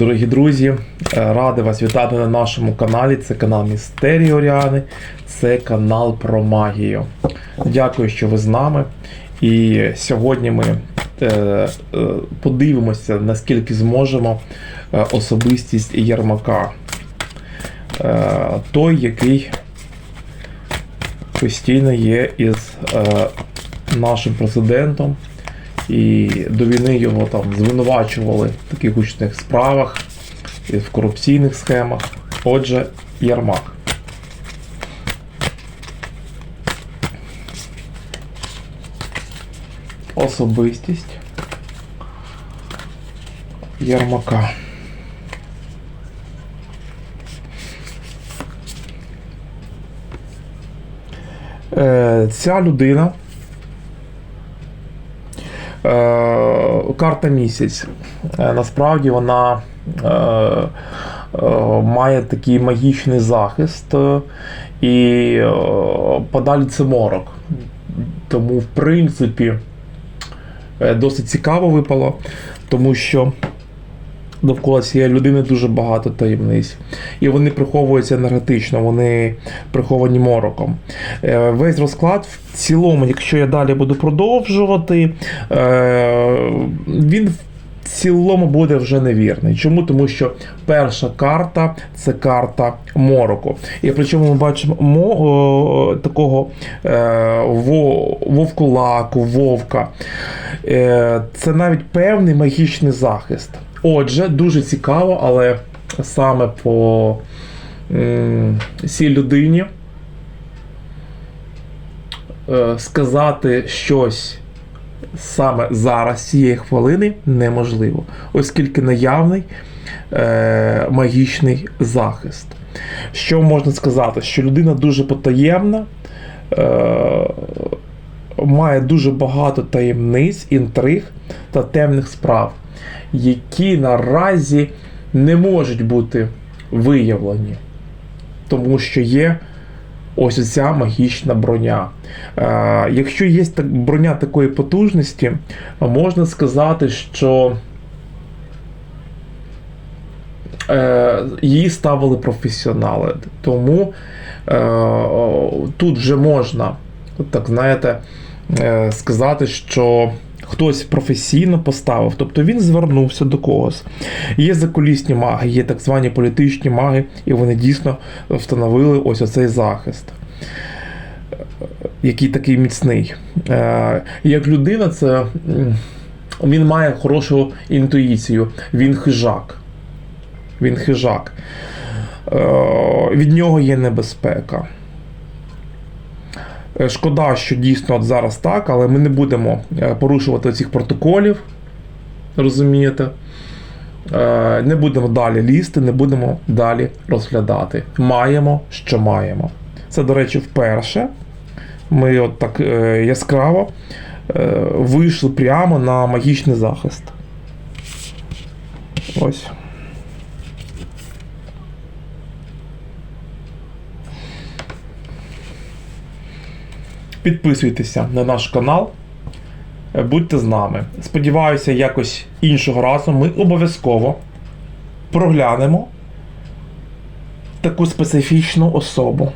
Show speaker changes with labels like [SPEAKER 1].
[SPEAKER 1] Дорогі друзі, е, радий вас вітати на нашому каналі. Це канал Містерії Оріани, це канал про магію. Дякую, що ви з нами. І сьогодні ми е, е, подивимося, наскільки зможемо особистість Єрмака. Той, який постійно є із нашим президентом. І до війни його там звинувачували в таких гучних справах, в корупційних схемах. Отже, Єрмак. Особистість Єрмака. Е, Ця людина карта місяць. Е, Насправді вона е, е, має такий магічний захист е, і е, подалі це морок. Тому, в принципі, е, досить цікаво випало, тому що довкола цієї людини дуже багато таємниць. І вони приховуються енергетично, вони приховані мороком. Е, Весь розклад в цілому, якщо я далі буду продовжувати, е, він в цілому буде вже невірний. Чому? Тому що перша карта це карта мороку. І причому ми бачимо мо, такого е, во, вовкулаку, вовка. Е, це навіть певний магічний захист. Отже, дуже цікаво, але саме по цій людині е, сказати щось саме зараз, цієї хвилини, неможливо, оскільки наявний е, магічний захист. Що можна сказати? Що людина дуже потаємна, е, має дуже багато таємниць, інтриг та темних справ, які наразі не можуть бути виявлені, тому що є ось ця магічна броня. Е, якщо є броня такої потужності, можна сказати, що е, її ставили професіонали. Тому е, тут вже можна, так знаєте, е, сказати, що хтось професійно поставив, тобто він звернувся до когось. Є закулісні маги, є так звані політичні маги, і вони дійсно встановили ось оцей захист. Який такий міцний. Е, Як людина, це він має хорошу інтуїцію, він хижак. Він хижак. Е, Від нього є небезпека. Е, Шкода, що дійсно от зараз так, але ми не будемо е, порушувати цих протоколів. Розумієте? Е, Не будемо далі лізти, не будемо далі розглядати. Маємо, що маємо. Це, до речі, вперше. Ми от так яскраво вийшли прямо на магічний захист. Ось. Підписуйтеся на наш канал. Е, Будьте з нами. Сподіваюся, якось іншого разу ми обов'язково проглянемо таку специфічну особу.